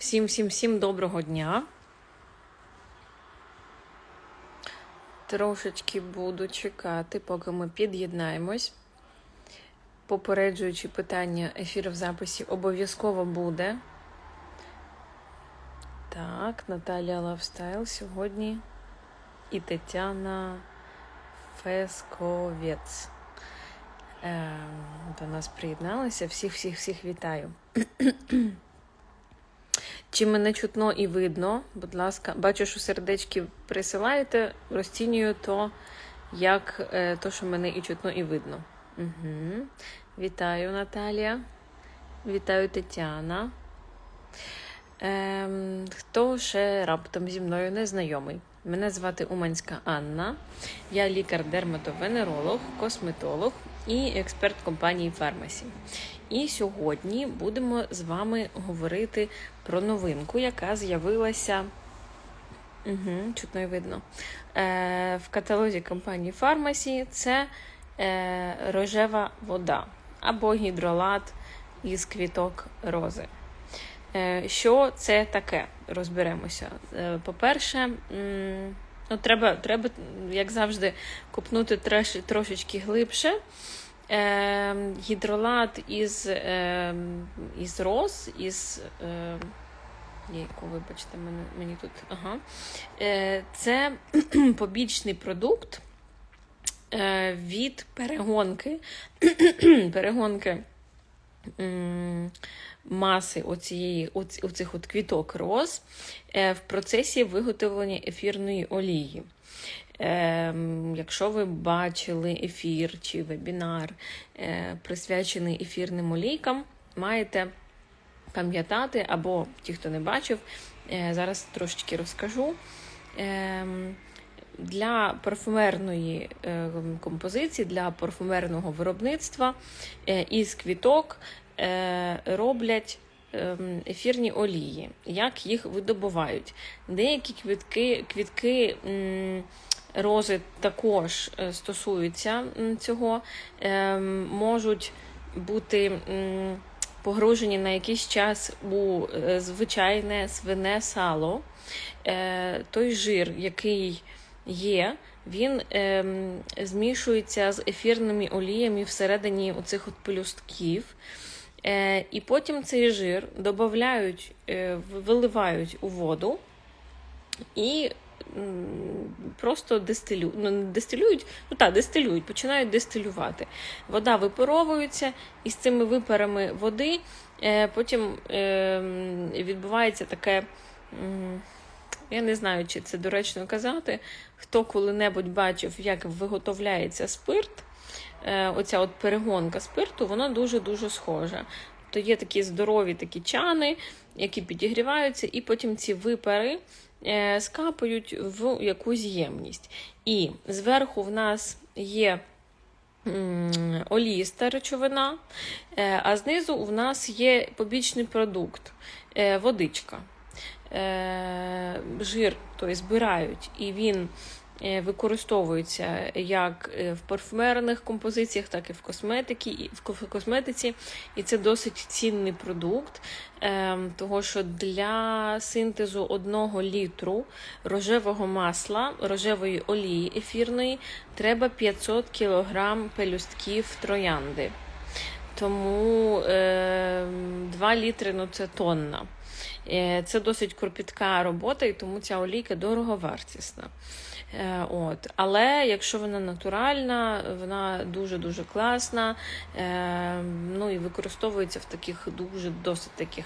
Всім, всім, всім доброго дня. Трошечки буду чекати, поки ми під'єднаємось. Попереджуючи питання, ефір в записі обов'язково буде. Так, Наталія Лавстайл сьогодні і Тетяна Фесковець. Е, до нас приєдналися. Всіх, всіх, всіх вітаю. Чи мене чутно і видно? Будь ласка, бачу, що сердечки присилаєте, розцінюю то, як е, то, що мене і чутно, і видно. Угу. Вітаю, Наталія. Вітаю Тетяна. Ем, хто ще раптом зі мною не знайомий? Мене звати Уманська Анна. Я лікар-дерматовенеролог, косметолог і експерт компанії Фармасі. І сьогодні будемо з вами говорити про новинку, яка з'явилася угу, чутно і видно, е, в каталозі компанії Фармасі. Це е, рожева вода або гідролат із квіток рози. Е, Що це таке? Розберемося. Е, По-перше, ну, треба, треба, як завжди, копнути треш, трошечки глибше. Е, Гідролат із, е, із роз, із. Е, Єйку, вибачте, мене, мені тут. Ага. Е, Це побічний продукт е, від перегонки. перегонки маси оцієї, оці, оцих от квіток роз е, в процесі виготовлення ефірної олії. Е, якщо ви бачили ефір чи вебінар, е, присвячений ефірним олійкам, маєте пам'ятати, або ті, хто не бачив, зараз трошечки розкажу. Для парфумерної е, композиції, для парфумерного виробництва е, із квіток е, роблять ем, ефірні олії, як їх видобувають. Деякі квітки, квітки рози також стосуються цього, ем, можуть бути погружені на якийсь час у звичайне свине сало. Той жир, який є, він ем, змішується з ефірними оліями всередині оцих от пелюстків. Е, і потім цей жир додають, е, виливають у воду і просто дистилю, ну, дистилюють, ну так, дистилюють, починають дистилювати. Вода випаровується, і з цими випарами води е, потім е, відбувається таке. Я не знаю, чи це доречно казати. Хто коли-небудь бачив, як виготовляється спирт, е, оця от перегонка спирту, вона дуже-дуже схожа. То є такі здорові такі чани, які підігріваються, і потім ці випари е, скапають в якусь ємність. І зверху в нас є оліста речовина, е, а знизу в нас є побічний продукт водичка жир той збирають, і він е, використовується як е, в парфумерних композиціях, так і в косметиці, в косметиці. І це досить цінний продукт, е, того що для синтезу одного літру рожевого масла, рожевої олії ефірної треба 500 кг пелюстків троянди. Тому е, 2 літри ну це тонна. Е, Це досить кропітка робота, і тому ця олійка дороговартісна. Е, От. Але якщо вона натуральна, вона дуже-дуже класна. Е, Ну і використовується в таких дуже досить таких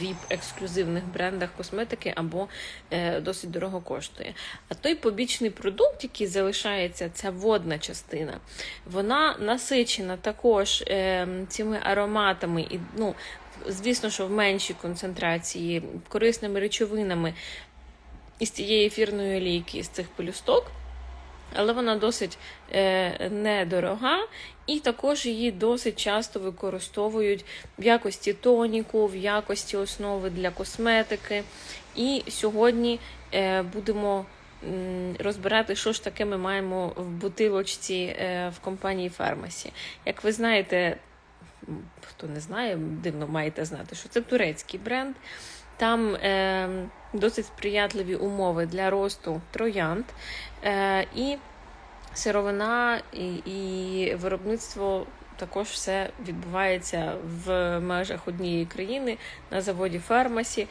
віп ексклюзивних брендах косметики або е, досить дорого коштує. А той побічний продукт, який залишається, ця водна частина, вона насичена також е, цими ароматами і ну. Звісно, що в меншій концентрації корисними речовинами із цієї ефірної олійки, з цих пелюсток, але вона досить е, недорога, і також її досить часто використовують в якості тоніку, в якості основи для косметики. І сьогодні е, будемо розбирати, що ж таке ми маємо в бутилочці е, в компанії Фармасі. Як ви знаєте, хто не знає, дивно маєте знати, що це турецький бренд. Там е, досить сприятливі умови для росту троянд. Е, і сировина і, і виробництво також все відбувається в межах однієї країни на заводі Фармасі.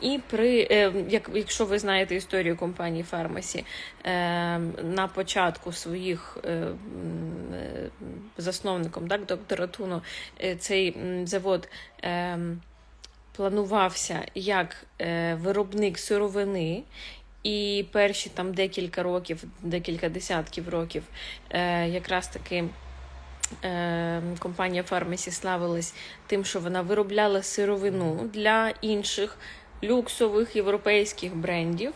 І при е, як якщо ви знаєте історію компанії Фармасі, е, на початку своїх е, засновником, так, доктора Туно, цей завод планувався як виробник сировини. І перші там декілька років, декілька десятків років, якраз таки компанія Фармасі славилась тим, що вона виробляла сировину для інших люксових європейських брендів.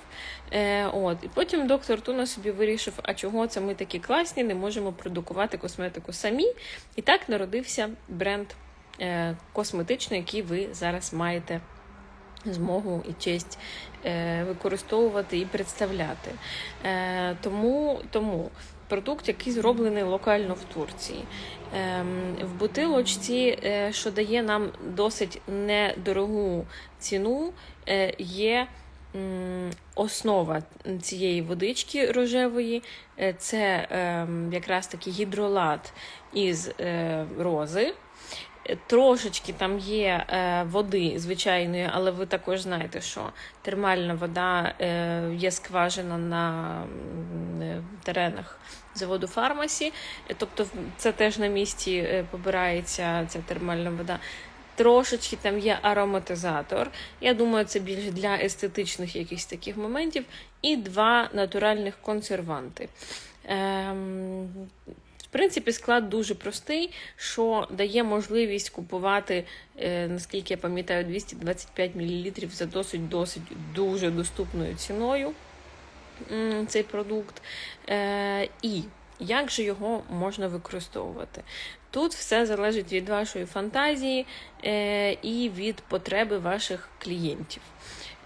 Е, от. І потім доктор Туна собі вирішив, а чого це ми такі класні, не можемо продукувати косметику самі. І так народився бренд е, косметичний, який ви зараз маєте змогу і честь е, використовувати і представляти. Е, тому, тому продукт, який зроблений локально в Турції. Ем, в бутилочці, е, що дає нам досить недорогу ціну, є основа цієї водички рожевої. Е, Це ем, якраз таки гідролат із е, рози. Трошечки там є е, води звичайної, але ви також знаєте, що термальна вода е, є скважина на е, теренах заводу Фармасі. Е, Тобто, це теж на місці е, побирається ця термальна вода. Трошечки там є ароматизатор. Я думаю, це більше для естетичних якихось таких моментів. І два натуральних консерванти. Ем, в принципі, склад дуже простий, що дає можливість купувати, е, наскільки я пам'ятаю, 225 мл за досить досить дуже доступною ціною цей продукт. Е, і як же його можна використовувати? Тут все залежить від вашої фантазії е, і від потреби ваших клієнтів.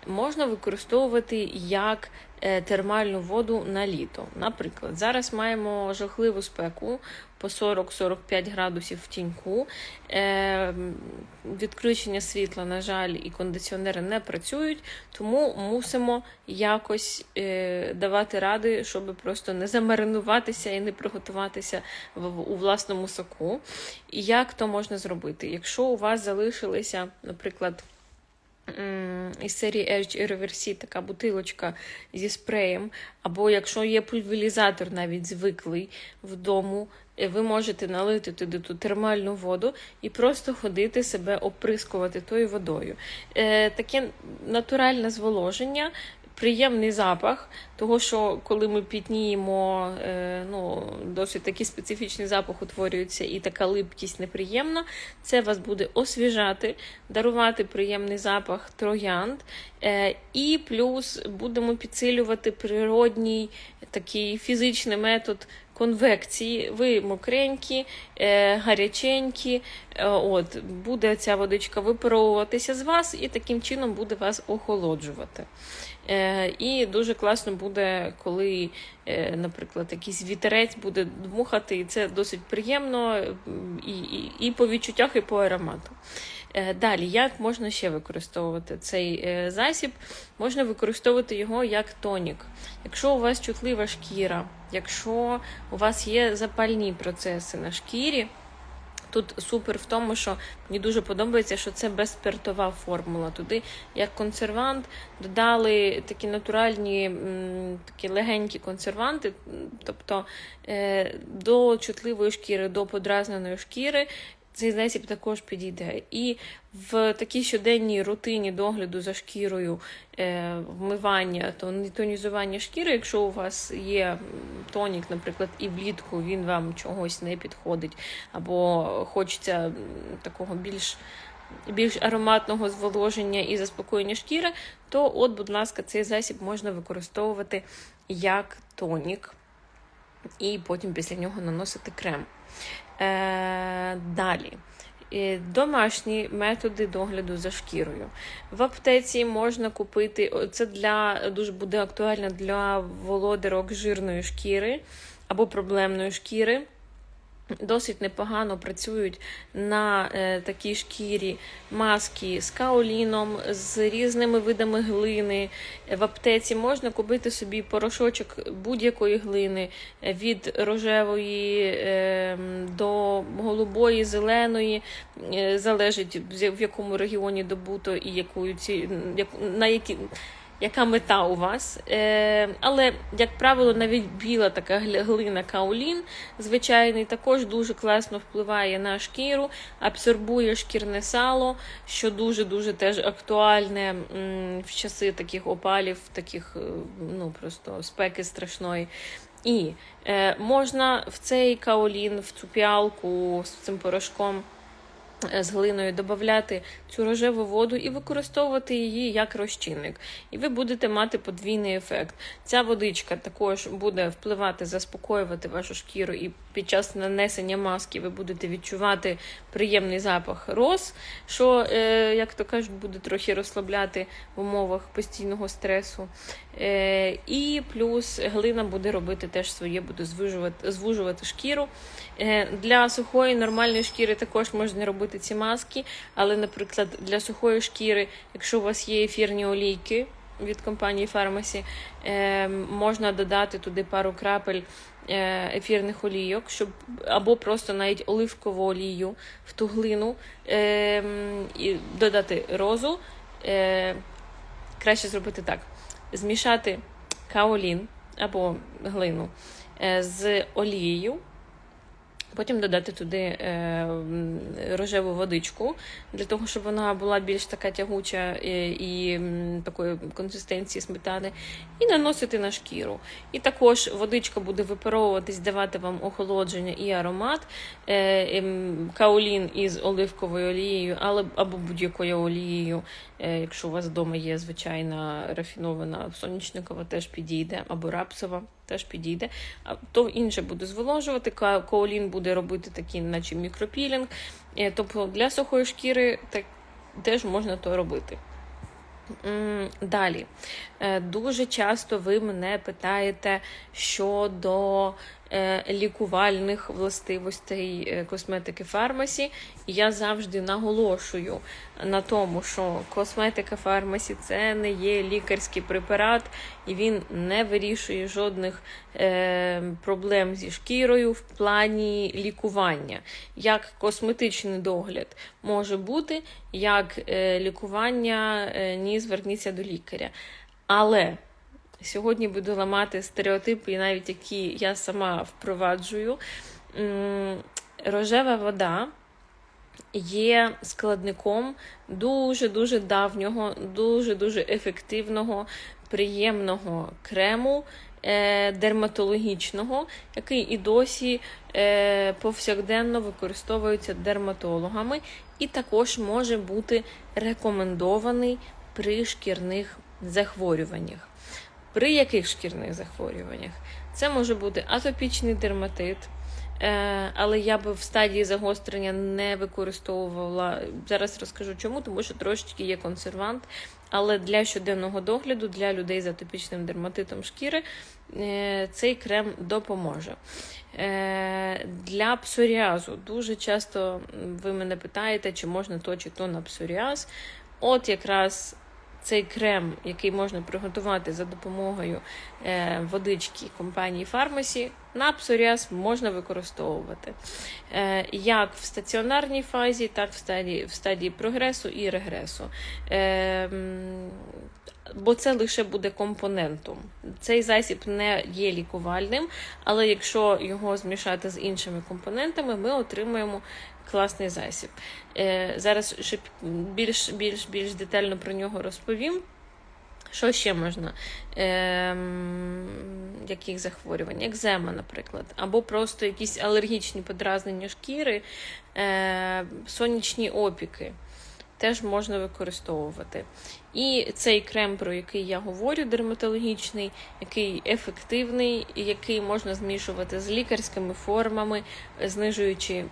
Можна використовувати як е, термальну воду на літо. Наприклад, зараз маємо жахливу спеку по 40-45 градусів в тіньку. Е, відключення світла, на жаль, і кондиціонери не працюють, тому мусимо якось е, давати ради, щоб просто не замаринуватися і не приготуватися у власному соку. І як то можна зробити? Якщо у вас залишилися, наприклад, із серії Edge Irreversi така бутилочка зі спреєм, або якщо є пульверізатор навіть звиклий вдому, е, ви можете налити туди ту термальну воду і просто ходити себе оприскувати тою водою. Е, таке натуральне зволоження. Приємний запах, того що коли ми пітніємо, е, ну, досить такий специфічний запах утворюється і така липкість неприємна. Це вас буде освіжати, дарувати приємний запах троянд. Е, і плюс будемо підсилювати природній такий фізичний метод конвекції. Ви мокренькі, е, гаряченькі. От, буде ця водичка випаровуватися з вас і таким чином буде вас охолоджувати. Е, і дуже класно буде, коли, е, наприклад, якийсь вітерець буде дмухати, і це досить приємно і, і, і по відчуттях, і по аромату. Е, Далі, як можна ще використовувати цей засіб? Можна використовувати його як тонік. Якщо у вас чутлива шкіра, якщо у вас є запальні процеси на шкірі, Тут супер в тому, що мені дуже подобається, що це безспиртова формула. Туди як консервант додали такі натуральні, такі легенькі консерванти, тобто е, до чутливої шкіри, до подразненої шкіри. Цей засіб також підійде. І в такій щоденній рутині догляду за шкірою, е, вмивання, тон- тонізування шкіри, якщо у вас є тонік, наприклад, і влітку він вам чогось не підходить, або хочеться такого більш. Більш ароматного зволоження і заспокоєння шкіри, то, от, будь ласка, цей засіб можна використовувати як тонік, і потім після нього наносити крем. Е, далі. Домашні методи догляду за шкірою. В аптеці можна купити, це для дуже буде актуально для володарок жирної шкіри або проблемної шкіри. Досить непогано працюють на е, такій шкірі маски з каоліном, з різними видами глини. В аптеці можна купити собі порошочок будь-якої глини від рожевої е, до голубої, зеленої, е, залежить в якому регіоні добуто і яку ці, на які. Яка мета у вас? Е, але, як правило, навіть біла така глина каолін, звичайний, також дуже класно впливає на шкіру, абсорбує шкірне сало, що дуже-дуже теж актуальне в часи таких опалів, таких е, ну просто спеки страшної. І е, можна в цей каолін, в цю піалку з цим порошком з глиною додати цю рожеву воду і використовувати її як розчинник. І ви будете мати подвійний ефект. Ця водичка також буде впливати, заспокоювати вашу шкіру, і під час нанесення маски ви будете відчувати приємний запах роз, що, е, як то кажуть, буде трохи розслабляти в умовах постійного стресу. Е, і плюс глина буде робити теж своє, буде звужувати, звужувати шкіру. Е, Для сухої нормальної шкіри також можна робити ці маски, але, наприклад, для сухої шкіри, якщо у вас є ефірні олійки від компанії Pharmacy, е, можна додати туди пару крапель е, ефірних олійок, щоб або просто навіть оливкову олію в ту глину і додати розу. Краще зробити так: змішати каолін або глину з олією. Потім додати туди е, рожеву водичку, для того, щоб вона була більш така тягуча е, і такої консистенції сметани, і наносити на шкіру. І також водичка буде випаровуватись, давати вам охолодження і аромат. Е, ем, каолін із оливковою олією, але або будь-якою олією, якщо у вас вдома є звичайна рафінована сонячникова, теж підійде, або рапсова. Теж підійде, а то інше буде зволожувати. Коолін буде робити такий, наче мікропілінг. Е, Тобто для сухої шкіри так теж можна то робити. Далі. Е, Дуже часто ви мене питаєте щодо лікувальних властивостей е, косметики фармасі. І я завжди наголошую на тому, що косметика фармасі це не є лікарський препарат, і він не вирішує жодних е, проблем зі шкірою в плані лікування. Як косметичний догляд може бути, як е, лікування е, ні, зверніться до лікаря. Але сьогодні буду ламати стереотипи, навіть які я сама впроваджую. Рожева вода є складником дуже-дуже давнього, дуже-дуже ефективного, приємного крему е, дерматологічного, який і досі е, повсякденно використовується дерматологами, і також може бути рекомендований при шкірних захворюваннях. При яких шкірних захворюваннях? Це може бути атопічний дерматит, е, але я би в стадії загострення не використовувала. Зараз розкажу чому, тому що трошечки є консервант. Але для щоденного догляду, для людей з атопічним дерматитом шкіри, е, цей крем допоможе. Е, Для псоріазу дуже часто ви мене питаєте, чи можна то чи то на псоріаз. От якраз цей крем, який можна приготувати за допомогою е, водички компанії Pharmacy, на псоріаз можна використовувати е, як в стаціонарній фазі, так в стадії, в стадії прогресу і регресу. Е, Бо це лише буде компонентом. Цей засіб не є лікувальним, але якщо його змішати з іншими компонентами, ми отримаємо класний засіб. Е, зараз ще більш, більш, більш детально про нього розповім. Що ще можна? Ем, яких захворювань? Екзема, наприклад, або просто якісь алергічні подразнення шкіри, е, сонячні опіки. Теж можна використовувати. І цей крем, про який я говорю, дерматологічний, який ефективний, який можна змішувати з лікарськими формами, знижуючи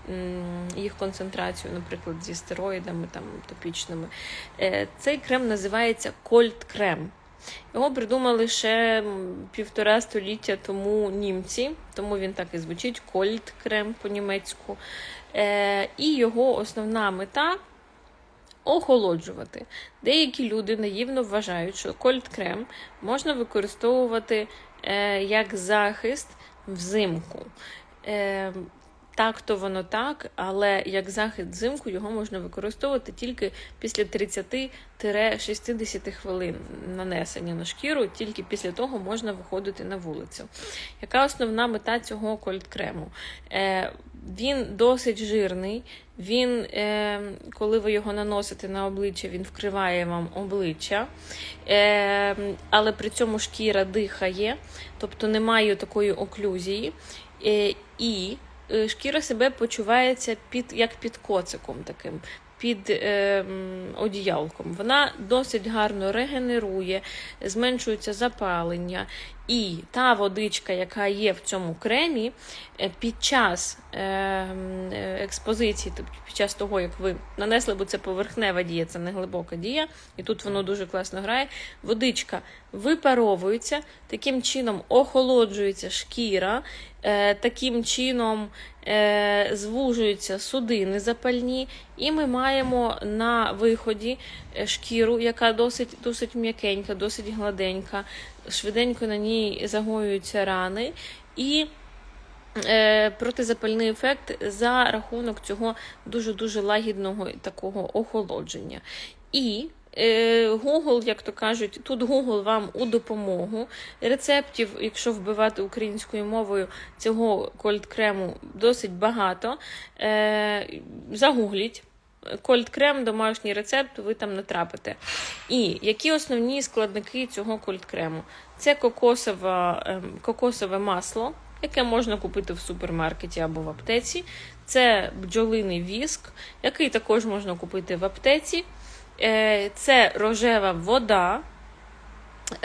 їх концентрацію, наприклад, зі стероїдами там, топічними. Е, Цей крем називається Cold Крем. Його придумали ще півтора століття тому німці, тому він так і звучить Кольт крем по-німецьку. Е, і його основна мета охолоджувати. Деякі люди наївно вважають, що кольт крем можна використовувати е, як захист взимку. Е, так, то воно так, але як захист взимку його можна використовувати тільки після 30-60 хвилин нанесення на шкіру, тільки після того можна виходити на вулицю. Яка основна мета цього кольт-крему? Е, він досить жирний. Він, е, коли ви його наносите на обличчя, він вкриває вам обличчя, е, але при цьому шкіра дихає, тобто немає такої оклюзії. Е, і шкіра себе почувається під, як під коциком таким. Під е, одіялком. Вона досить гарно регенерує, зменшується запалення. І та водичка, яка є в цьому кремі, е, під час е, е, експозиції, тобто під час того, як ви нанесли, бо це поверхнева дія, це не глибока дія, і тут воно дуже класно грає. Водичка випаровується, таким чином охолоджується шкіра, е, таким чином е, звужуються судини запальні, і ми маємо на виході е, шкіру, яка досить, досить м'якенька, досить гладенька, швиденько на ній загоюються рани. І протизапальний ефект за рахунок цього дуже-дуже лагідного такого охолодження. І Google, як то кажуть, тут Google вам у допомогу. Рецептів, якщо вбивати українською мовою цього кольт-крему, досить багато. Е, загугліть. Кольт-крем, домашній рецепт, ви там натрапите. І які основні складники цього кольт-крему? Це кокосове, ем, кокосове масло, яке можна купити в супермаркеті або в аптеці. Це бджолиний віск, який також можна купити в аптеці. Е, Це рожева вода.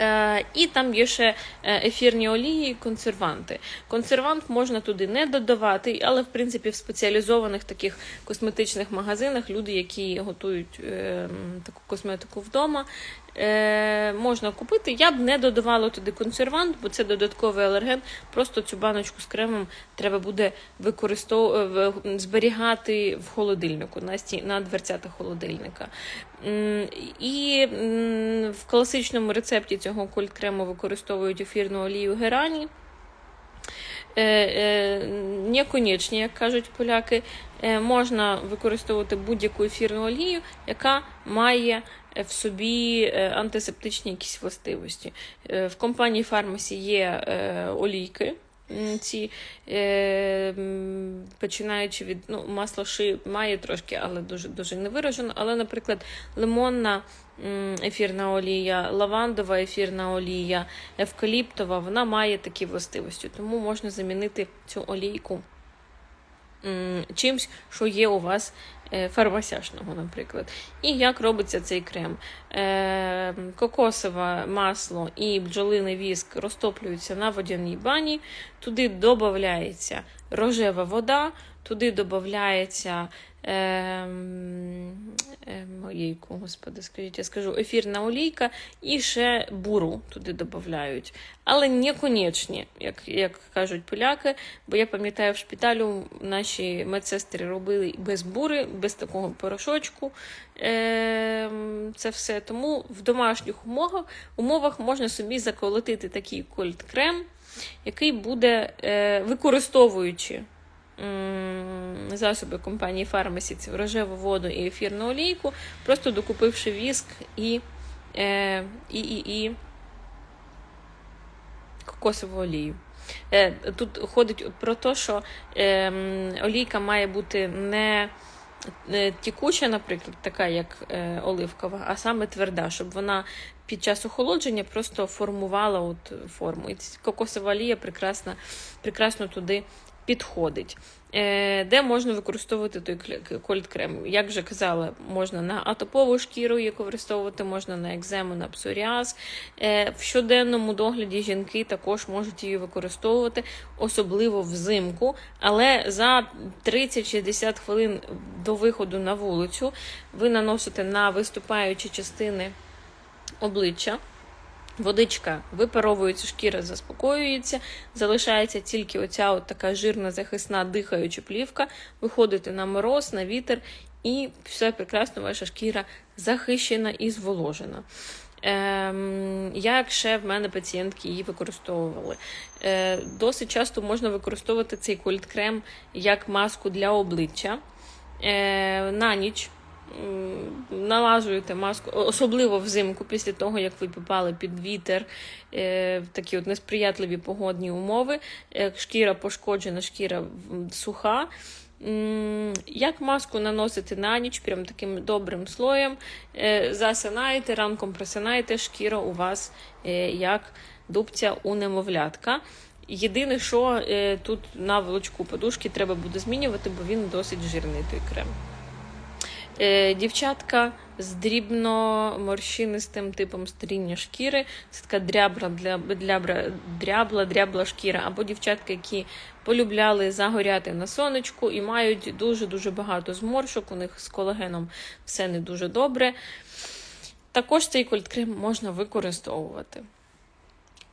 Е, І там є ще е, ефірні олії і консерванти. Консервант можна туди не додавати, але в принципі в спеціалізованих таких косметичних магазинах люди, які готують таку косметику вдома, е, можна купити. Я б не додавала туди консервант, бо це додатковий алерген. Просто цю баночку з кремом треба буде використовувати зберігати в холодильнику на сті на дверцятах холодильника. І в класичному рецепті цього кольт-крему використовують ефірну олію герані. Е, е, Неконечні, як кажуть поляки, Е, можна використовувати будь-яку ефірну олію, яка має е, в собі е, антисептичні якісь властивості. Е, В компанії Фармасі є е, олійки. Ці е, починаючи від ну, масло ши має трошки, але дуже дуже не виражено. Але, наприклад, лимонна ефірна олія, лавандова ефірна олія, евкаліптова, вона має такі властивості, тому можна замінити цю олійку чимсь, що є у вас е, фармасяшного, наприклад. І як робиться цей крем? Е, Кокосове масло і бджолиний віск розтоплюються на водяній бані, туди додається рожева вода, туди додається е, е, моєйку, господи, скажіть, я скажу, ефірна олійка і ще буру туди додають. Але не конечні, як, як кажуть поляки, бо я пам'ятаю, в шпиталю наші медсестри робили без бури, без такого порошочку. Е, це все. Тому в домашніх умовах, умовах можна собі заколотити такий кольт-крем, який буде, е, використовуючи засоби компанії Фармасі, це рожеву воду і ефірну олійку, просто докупивши віск і, е, і, і, і кокосову олію. Е, Тут ходить про те, що е, олійка має бути не тікуча, наприклад, така як е, оливкова, а саме тверда, щоб вона під час охолодження просто формувала от форму. І кокосова олія прекрасно туди підходить. Е, Де можна використовувати той кля- кольт-крем? Як вже казала, можна на атопову шкіру її використовувати, можна на екзему, на псоріаз. Е, В щоденному догляді жінки також можуть її використовувати, особливо взимку. Але за 30-60 хвилин до виходу на вулицю ви наносите на виступаючі частини обличчя. Водичка випаровується, шкіра заспокоюється, залишається тільки оця от така жирна захисна дихаюча плівка. Виходите на мороз, на вітер, і все прекрасно, ваша шкіра захищена і зволожена. Ем, як ще в мене пацієнтки її використовували. Е, досить часто можна використовувати цей кольт-крем як маску для обличчя. Е, на ніч налажуєте маску, особливо взимку, після того, як ви попали під вітер, е, в такі от несприятливі погодні умови. Е, шкіра пошкоджена, шкіра суха. Як маску наносити на ніч, прям таким добрим слоєм, е, засинаєте, ранком просинаєте, шкіра у вас як дубця у немовлятка. Єдине, що тут наволочку подушки треба буде змінювати, бо він досить жирний той крем. Е, Дівчатка з дрібно морщинистим типом старіння шкіри. Це така дрябла, для, дрябла, дрябла, дрябла шкіра. Або дівчатка, які полюбляли загоряти на сонечку і мають дуже-дуже багато зморшок. У них з колагеном все не дуже добре. Також цей кольткрем можна використовувати.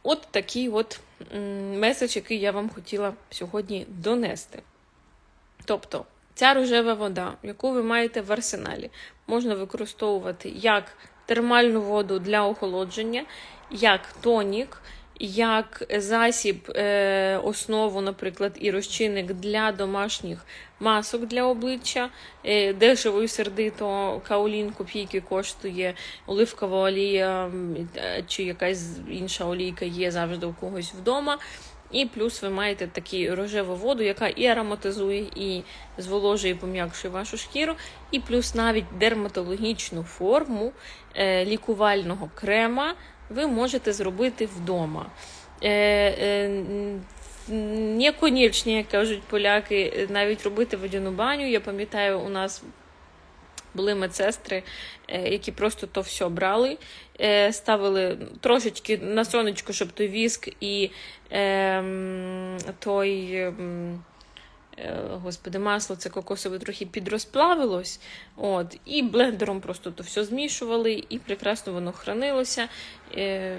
От такий от меседж, який я вам хотіла сьогодні донести. Тобто, ця рожева вода, яку ви маєте в арсеналі, можна використовувати як термальну воду для охолодження, як тонік, як засіб, е, основу, наприклад, і розчинник для домашніх масок для обличчя. Е, дешево і сердито каолін копійки коштує, оливкова олія е, чи якась інша олійка є завжди у когось вдома. І плюс ви маєте таку рожеву воду, яка і ароматизує, і зволожує, і пом'якшує вашу шкіру, і плюс навіть дерматологічну форму е, лікувального крема ви можете зробити вдома. Е, е, не конічні, як кажуть поляки, навіть робити водяну баню. Я пам'ятаю, у нас були медсестри, е, які просто то все брали, е, ставили трошечки на сонечко, щоб той віск і ем, той. Е, Господи, масло це кокосове трохи підрозплавилось. От, і блендером просто то все змішували, і прекрасно воно хранилося. Е,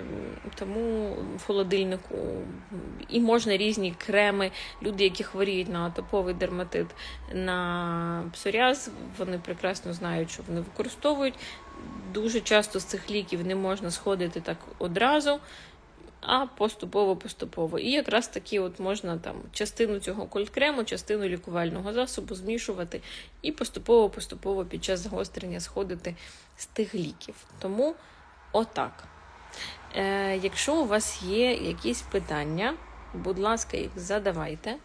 тому в холодильнику і можна різні креми. Люди, які хворіють на атоповий дерматит, на псоріаз, вони прекрасно знають, що вони використовують. Дуже часто з цих ліків не можна сходити так одразу а поступово-поступово. І якраз таки от можна там частину цього кольткрему, частину лікувального засобу змішувати і поступово-поступово під час загострення сходити з тих ліків. Тому отак. Е, якщо у вас є якісь питання, будь ласка, їх задавайте.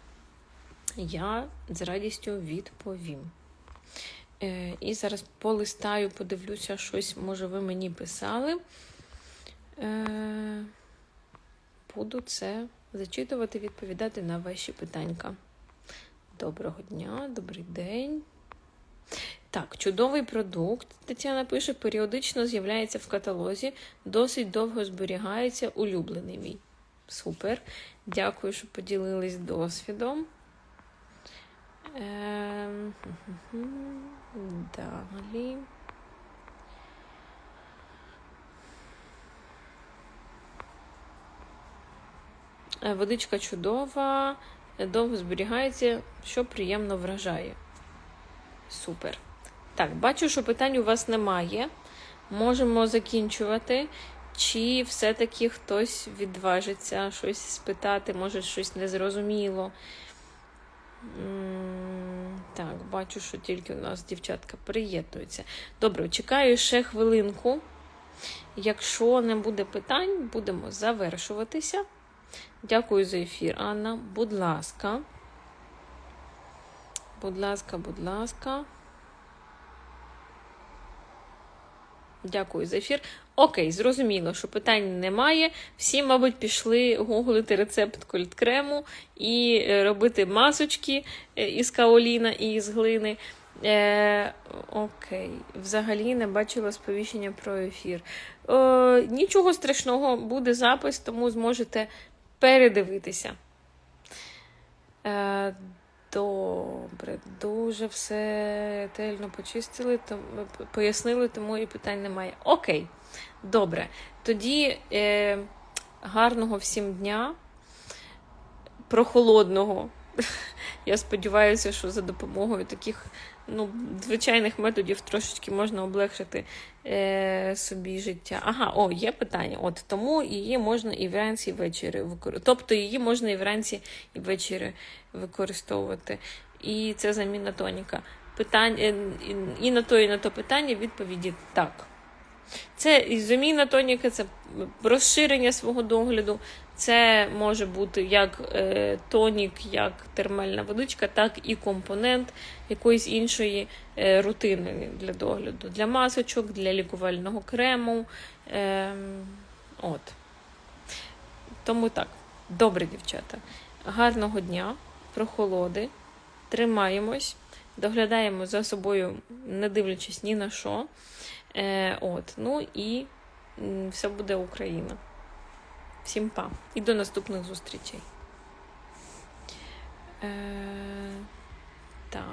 Я з радістю відповім. Е, і зараз полистаю, подивлюся, щось, може, ви мені писали. Е, буду це зачитувати, відповідати на ваші питанька. Доброго дня, добрий день. Так, чудовий продукт. Тетяна пише, періодично з'являється в каталозі, досить довго зберігається, улюблений мій. Супер. Дякую, що поділились досвідом. Ем, Далі. Водичка чудова, е, довго зберігається, що приємно вражає. Супер. Так, бачу, що питань у вас немає. Можемо закінчувати. Чи все-таки хтось відважиться щось спитати, може щось незрозуміло. Так, бачу, що тільки у нас дівчатка приєднується. Добре, чекаю ще хвилинку. Якщо не буде питань, будемо завершуватися. Дякую за ефір, Анна. Будь ласка. Будь ласка, будь ласка. Дякую за ефір. Окей, зрозуміло, що питань немає. Всі, мабуть, пішли гуглити рецепт кольткрему і е, робити масочки е, із каоліна і із глини. Е, окей, взагалі не бачила сповіщення про ефір. Е, нічого страшного, буде запис, тому зможете передивитися. Е, Добре, дуже все ретельно почистили, то, пояснили, тому і питань немає. Окей, добре. Тоді е, гарного всім дня, прохолодного. Я сподіваюся, що за допомогою таких ну, звичайних методів трошечки можна облегшити е, собі життя. Ага, о, є питання. От тому її можна і вранці, і ввечері використовувати. Тобто її можна і вранці, і ввечері використовувати. І це заміна тоніка. Питань, е, і на то, і на то питання відповіді так. Це і заміна тоніка, це розширення свого догляду. Це може бути як е, тонік, як термальна водичка, так і компонент якоїсь іншої е, рутини для догляду, для масочок, для лікувального крему. Е, от. Тому так, добре, дівчата. Гарного дня, прохолоди, тримаємось, доглядаємо за собою, не дивлячись ні на що. Е, от, ну і все буде Україна. Всім па. І до наступних зустрічей. Е, так.